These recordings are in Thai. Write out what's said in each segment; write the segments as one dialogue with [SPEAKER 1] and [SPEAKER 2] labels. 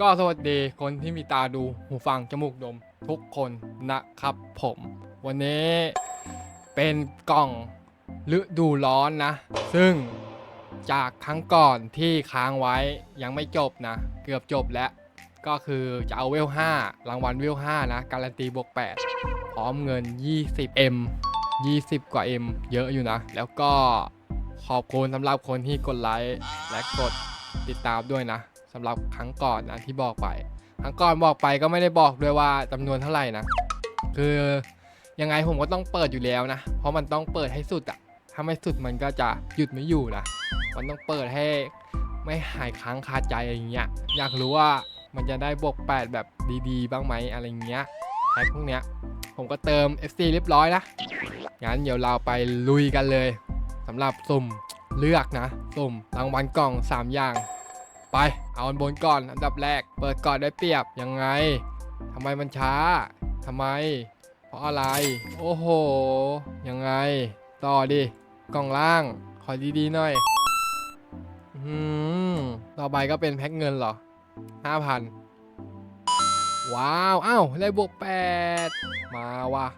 [SPEAKER 1] ก็สวัสดีคนที่มีตาดูหูฟังจมูกดม ทุกคนนะครับผม วันนี้เป็นกล่องฤดูร้อนนะ ซึ่งจากครั้งก่อนที่ค้างไว้ยังไม่จบนะ เกือบจบแล้ว ก็คือจะเอาเวล 5 รางวัลเวล 5 นะ การันตีบวก 8 พร้อมเงิน 20M 20 กว่า M เยอะอยู่นะ แล้วก็ขอบคุณสำหรับคนที่กดไลค์และกดติดตามด้วยนะ สำหรับครั้งก่อนนะที่บอกไป ครั้งก่อนบอกไปก็ไม่ได้บอกด้วยว่าจำนวนเท่าไหร่นะ คือยังไงผมก็ต้องเปิดอยู่แล้วนะ เพราะมันต้องเปิดให้สุดอะถ้าไม่สุดมันก็จะหยุดไม่อยู่นะ มันต้องเปิดให้ไม่หายค้างคาใจอะไรเงี้ย อยากรู้ว่ามันจะได้บวก8แบบดีๆ บ้างไหมอะไรเงี้ยแพ็คพวกเนี้ย ผมก็เติม FC เรียบร้อยนะ งั้นเดี๋ยวเราไปลุยกันเลยสำหรับสุ่มเลือกนะ สุ่มรางวัลกล่อง 3 อย่าง ไปเอาอันบนก่อนอันดับแรก เปิดก่อนได้เปรียบยังไงทำไมมันช้าทำไม เพราะอะไร โอ้โห ยังไง ต่อดิกล่องล่าง ขอดีๆหน่อยอืมต่อไปก็เป็นแพ็คเงินเหรอ5,000ว้าว อ้าวได้บวก8มาว่ะ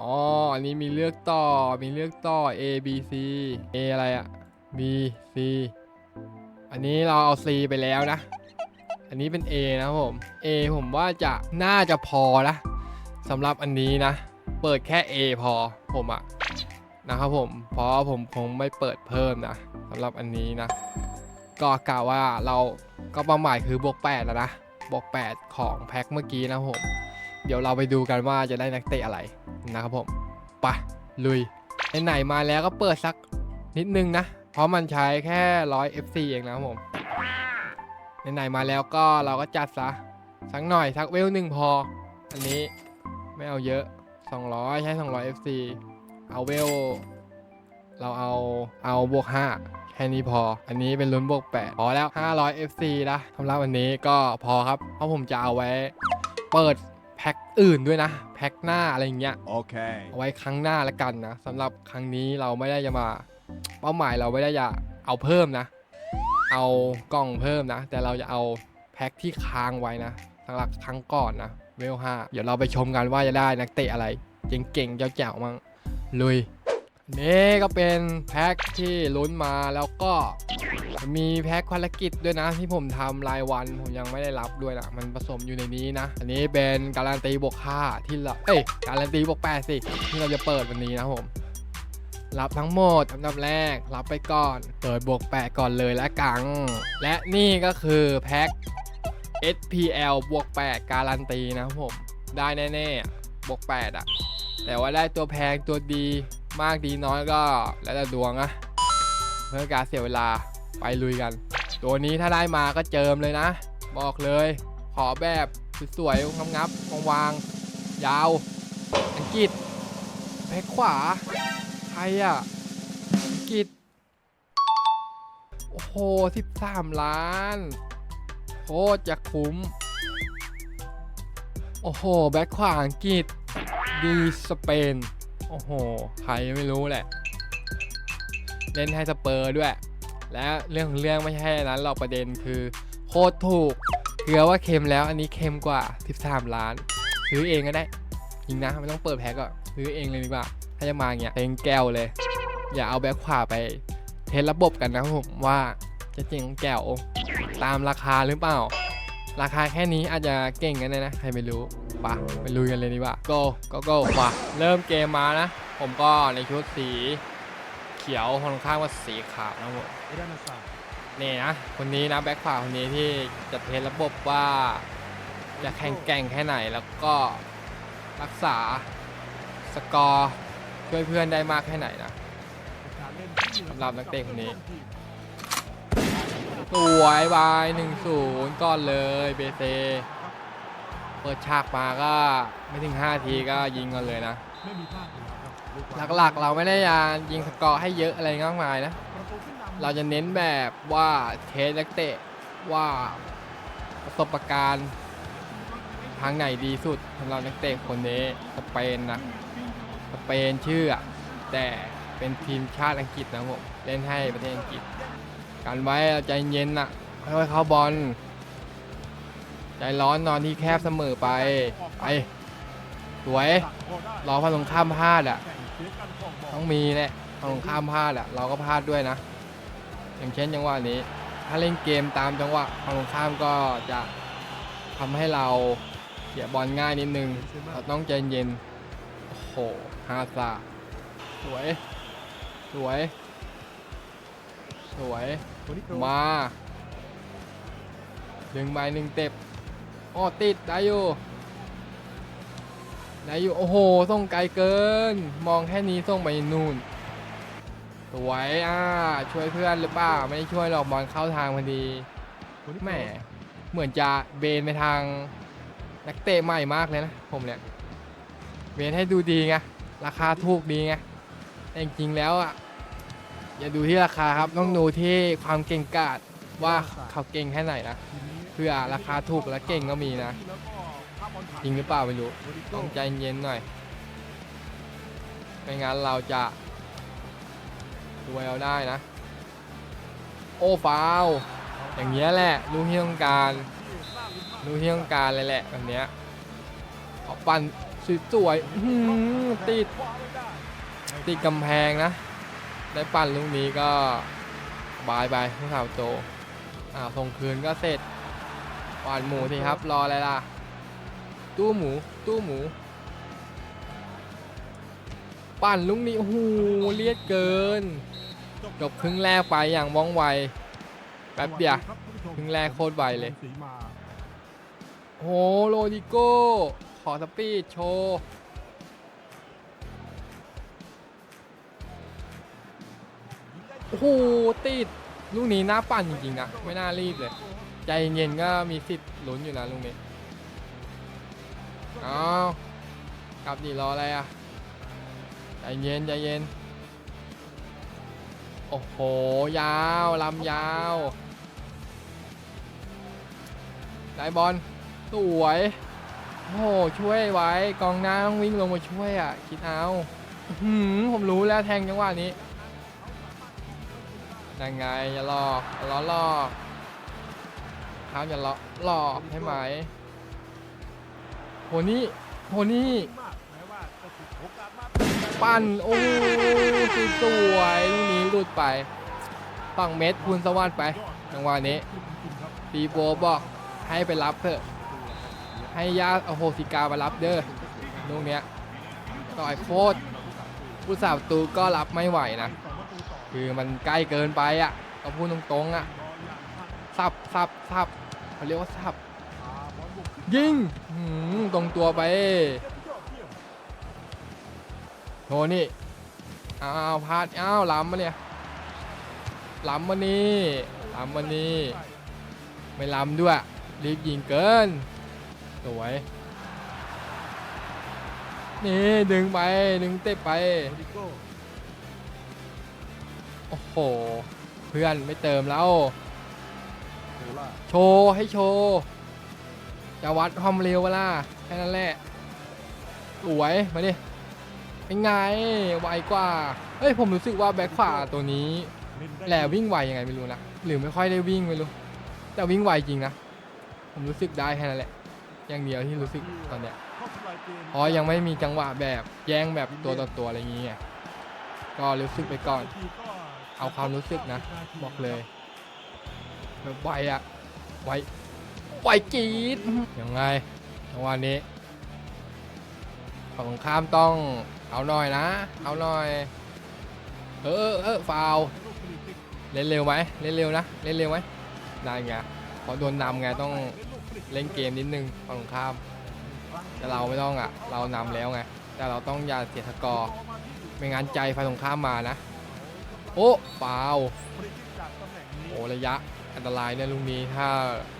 [SPEAKER 1] อ๋อ อันนี้มีเลือกต่อ มีเลือกต่อ A B C A อะไรอะ B C อันนี้เราเอา C ไปแล้วนะ อันนี้เป็น A นะผม A ผมว่าจะน่าจะพอนะสำหรับอันนี้นะ เปิดแค่ A พอผมอะนะครับผม เพราะผมคงไม่เปิดเพิ่มนะสำหรับอันนี้นะ ก็กล่าวว่าเราก็เป้าหมายคือบวก8แล้วนะบวก8ของแพ็คเมื่อกี้นะผม เดี๋ยวเราไปดูกันว่าจะได้นักเตะอะไรนะครับผมไปะลุยไหนมาแล้วก็เปิดสักนิดนึงนะ ราะมันใช้แค่100 FC เองนะครับผม ไหนๆมาแล้วก็เราก็จัดซะ สักหน่อยสักเวลหนึ่งพอ อันนี้ไม่เอาเยอะ 200 ใช้ 200 FC เอาเวล เราเอาเอาบวก 5 แค่นี้พอ อันนี้เป็นลุ้นบวก 8 พอแล้ว 500 FC นะสำหรับวันนี้ก็พอครับ เพราะผมจะเอาไว้เปิดแพ็คอื่นด้วยนะ แพ็คหน้าอะไรอย่างเงี้ย
[SPEAKER 2] Okay.
[SPEAKER 1] เอาไว้ครั้งหน้าละกันนะสำหรับครั้งนี้เราไม่ได้จะมา เป้าหมายเราไม่ได้จะเอาเพิ่มนะ เอากล่องเพิ่มนะ แต่เราจะเอาแพ็คที่ค้างไว้นะสำหรับครั้งก่อนนะเวลห้าเดี๋ยวเราไปชมกันว่าจะได้นักเตะอะไรเก่งๆเจ้าๆมั้งลุยนี่ก็เป็นแพ็คที่ลุ้นมาแล้วก็มีแพ็คภารกิจด้วยนะ ที่ผมทำรายวันผมยังไม่ได้รับด้วยนะ มันผสมอยู่ในนี้นะ อันนี้เป็นการันตีบวก5ที่เราเอ้ยการันตีบวก8สิที่เราจะเปิดวันนี้นะผม รับทั้งหมดอันดับแรก รับไปก่อน เปิดบวก8ก่อนเลยและกัง และนี่ก็คือแพ็ค SPL บวก8การันตีนะผม ได้แน่ๆบวก8อะแต่ว่าได้ตัวแพงตัวดีมากดีน้อยก็แล้วแต่ดวงอะเพื่อการเสียเวลาไปลุยกัน ตัวนี้ถ้าได้มาก็เจิมเลยนะ บอกเลย ขอแบบสวยๆงับๆวางๆยาว อังกฤษแพ็คขวา รอะอังกฤษโอ้โห13ล้านโคตรจะคุ้ม โอ้โห แบ็คขวาอังกฤษดีสเปน โอ้โห ใครไม่รู้แหละ เล่นให้สเปอร์ด้วย และเรื่องของเรื่องไม่ใช่นั้นเราประเด็นคือ โคตรถูกเกลือว่าเค็มแล้วอันนี้เค็มกว่า 13 ล้าน ซื้อเองก็ได้จริงนะ ไม่ต้องเปิดแพ็กก็ซื้อเองเลยดีกว่า ถ้าจะมาเงี้ยเองแก้วเลย อย่าเอาแบ็คขวาไปเทสระบบกันนะครับผมว่าจะจริงแก้วตามราคาหรือเปล่า ราคาแค่นี้อาจจะเก่งกันเลยนะ ใครไม่รู้ปะไปลุยกันเลยดีกว่า go go go ปะเริ่มเกมมานะ ผมก็ในชุดสี เขียวคนข้างว่าสีขาวนะผมนี่นะ คนนี้นะแบ็คขวาคนนี้ที่จะเทสระบบว่าจะแข่งแก่งแค่ไหนแล้วก็รักษาสกอร์ ช่วยเพื่อนได้มากแค่ไหนนะสำหรับนักเตะคนนี้ สวยบายหนึ่งศูนย์ก่อนเลยเบเซเปิดฉากมาก็ไม่ถึง 5 ทีก็ยิงกันเลยนะ
[SPEAKER 2] ไม่มีพลาดเลยครับ
[SPEAKER 1] หลักๆเราไม่ได้ยานยิงสกอร์ให้เยอะอะไรมากมายนะ เราจะเน้นแบบว่าเทสนักเตะว่าประสบการณ์ทางไหนดีสุดสำหรับนักเตะคนนี้สเปนนะ สเปนชื่อ แต่เป็นทีมชาติอังกฤษนะผมเล่นให้ประเทศอังกฤษการไว้ใจเย็นนะค่อยๆเข้าบอลใจร้อนนอนที่แคบเสมอไปไปสวยรอฝั่งตรงข้ามพลาดอะต้องมีแหละฝั่งตรงข้ามพลาดอะเราก็พลาดด้วยนะ อย่างเช่นจังหวะนี้ ถ้าเล่นเกมตามจังหวะฝั่งตรงข้ามก็จะทำให้เราเสียบอลง่ายนิดนึงเราต้องใจเย็นโอ้โห ฮาซาสวย สวย สวย มา ดึงไปหนึ่งเต็บอ้อติด ได้อยู่ ได้อยู่ โอ้โห ส่งไกลเกิน มองแค่นี้ส่งไปนู่น สวย อ่า ช่วยเพื่อนหรือเปล่า ไม่ได้ช่วยหรอกบอลเข้าทางพอดีแหมเหมือนจะเบนไปทางนักเตะใหม่มากเลยนะ ผมเนี่ย เบนให้ดูดีไง ราคาถูกดีไงแต่จริงๆแล้วอะอย่าดูที่ราคาครับต้องดูที่ความเก่งกาจว่าเขาเก่งแค่ไหนนะเพื่อราคาถูกและเก่งก็มีนะจริงหรือเปล่าไม่รู้ต้องใจเย็นหน่อยไม่งั้นเราจะรวยเอาได้นะ โอ้ฟาวล์อย่างเงี้ยแหละลูกที่ต้องการลูกที่ต้องการเลยแหละแบบเนี้ยเอาปั่น สวยๆอื้อหือติดติดกำแพงนะ ได้ปั่นลูกนี้ก็บายไปผู้สาวโตอ่าส่งคืนก็เสร็จปั่นหมูทีครับรออะไรล่ะ ตู้หมูตู้หมู ปั่นลูกนี้โอ้โหเลียดเกิน จบครึ่งแรกไปอย่างว่องไวแป๊บเดียวครึ่งแรกโคตรไวเลย โอ้โหโรดิโก้ ขอสปีดโชว์ โอ้โห ติด ลูกนี้น่าปั่นจริงๆนะ ไม่น่ารีบเลย ใจเย็นก็มีสิทธิ์ลุ้นอยู่นะลูกนี้ เอากลับดีรออะไรอะ ใจเย็น ใจเย็น โอ้โห ยาวลำยาวได้บอลสวย โอ้โหช่วยไว้กองหน้าต้องวิ่งลงมาช่วยอะ คิดเอาหืมผมรู้แล้วแทงจังหวะนี้ยังไงอย่าหลอกล้อหลอกครับอย่าล้อหลอกใช่ไหมโหนี่โหนี่ปั่นโอ้สวยลูกนี้หลุดไปฝั่งเม็ดคูณสวัสดิ์ไปจังหวะนี้ปีโบบอกให้ไปรับเถอะ ให้ญาติโอโหสิกาไปรับเด้อลูกเนี้ยต่อยโคตรผู้สาวตูก็รับไม่ไหวนะ คือมันใกล้เกินไปอะก็พูดตรงๆอะสับสับสับเขาเรียกว่าสับยิงตรงตัวไปโทนี่อ้าวพลาดอ้าวล้ำมาเนี่ยล้ำมานี่ล้ำมานี่ไม่ล้ำด้วยรีบยิงเกิน สวย นี่ดึงไปดึงเตะไป โอ้โห เพื่อนไม่เติมแล้ว โชว์ให้โชว์ จะวัดความเร็วเวล่ะแค่นั้นแหละ สวย มาดิเป็นไง ไวกว่า เฮ้ย ผมรู้สึกว่าแบ็คขวาตัวนี้แหละวิ่งไวยังไงไม่รู้นะ หรือไม่ค่อยได้วิ่งไม่รู้ แต่วิ่งไวจริงนะ ผมรู้สึกได้แค่นั้นแหละ อย่างเดียวที่รู้สึกตอนเนี้ยเพราะยังไม่มีจังหวะแบบแย่งแบบตัวต่อตัวอะไรอย่างเงี้ยก็รู้สึกไปก่อน เอาความรู้สึกนะ บอกเลยแบบไวอะไวไวจี๊ดยังไงจังหวะนี้ฝั่งตรงข้ามต้องเอาหน่อยนะ เอาหน่อย เออเออเออฟาวล์เล่นเร็วไหมเล่นเร็วนะ เล่นเร็วไหมได้ไงเพราะโดนนำไงต้อง เล่นเกมนิดนึงฝั่งตรงข้าม แต่เราไม่ต้องอะ เรานำแล้วไง แต่เราต้องอย่าเสียสกอร์ไม่งั้นใจฝั่งตรงข้ามมานะ โอ้ฟาวโอ้ระยะอันตรายเนี่ยลุงนี้ถ้า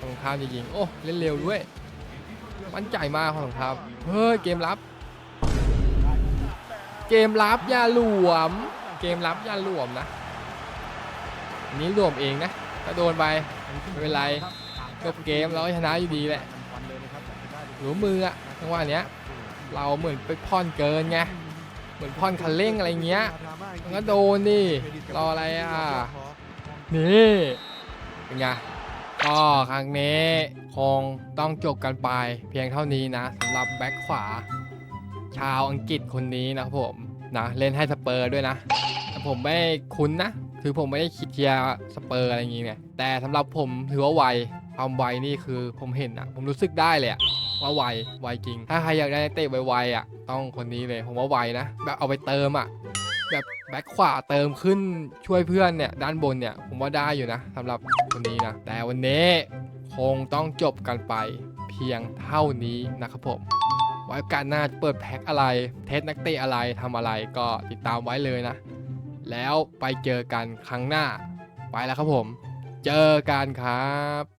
[SPEAKER 1] ฝั่งตรงข้ามจะยิง โอ้เล่นเร็วด้วย มั่นใจมากฝั่งตรงข้ามเฮ้ยเกมรับ เกมรับอย่าหลวม เกมรับอย่าหลวมนะนนี้หลวมเองนะ ก็โดนไปไม่เป็นไร จบเกมเราก็ชนะอยู่ดีแหละหลวมมืออะจังหวะเนี้ย เราเหมือนไปพ่อนเกินไงเหมือนพ่อนคันเร่งอะไรเงี้ยมันก็โดนดิรออะไรอะนี่เป็นไงก็ครั้งนี้คงต้องจบกันไป เพียงเท่านี้นะสำหรับแบ็คขวา ชาวอังกฤษคนนี้นะครับผมนะเล่นให้สเปอร์ด้วยนะแต่ผมไม่คุ้นนะ คือผมไม่ได้คิดเชียร์สเปอร์อะไรอย่างงี้เนี่ยแต่สำหรับผมถือว่าไว ความไวนี่คือผมเห็นอะผมรู้สึกได้เลยอะว่าไวไวจริง ถ้าใครอยากได้นักเตะไวๆอะต้องคนนี้เลยผมว่าไวนะแบบเอาไปเติมอะแบบแบ็คขวาเติมขึ้นช่วยเพื่อนเนี่ยด้านบนเนี่ยผมว่าได้อยู่นะสำหรับคนนี้นะแต่วันนี้คงต้องจบกันไปเพียงเท่านี้นะครับผมไว้กาสหน้าจะเปิดแพ็คอะไร เทสนักเตะอะไรทำอะไรก็ติดตามไว้เลยนะ แล้วไปเจอกันครั้งหน้าไปแล้วครับผม เจอกันครับ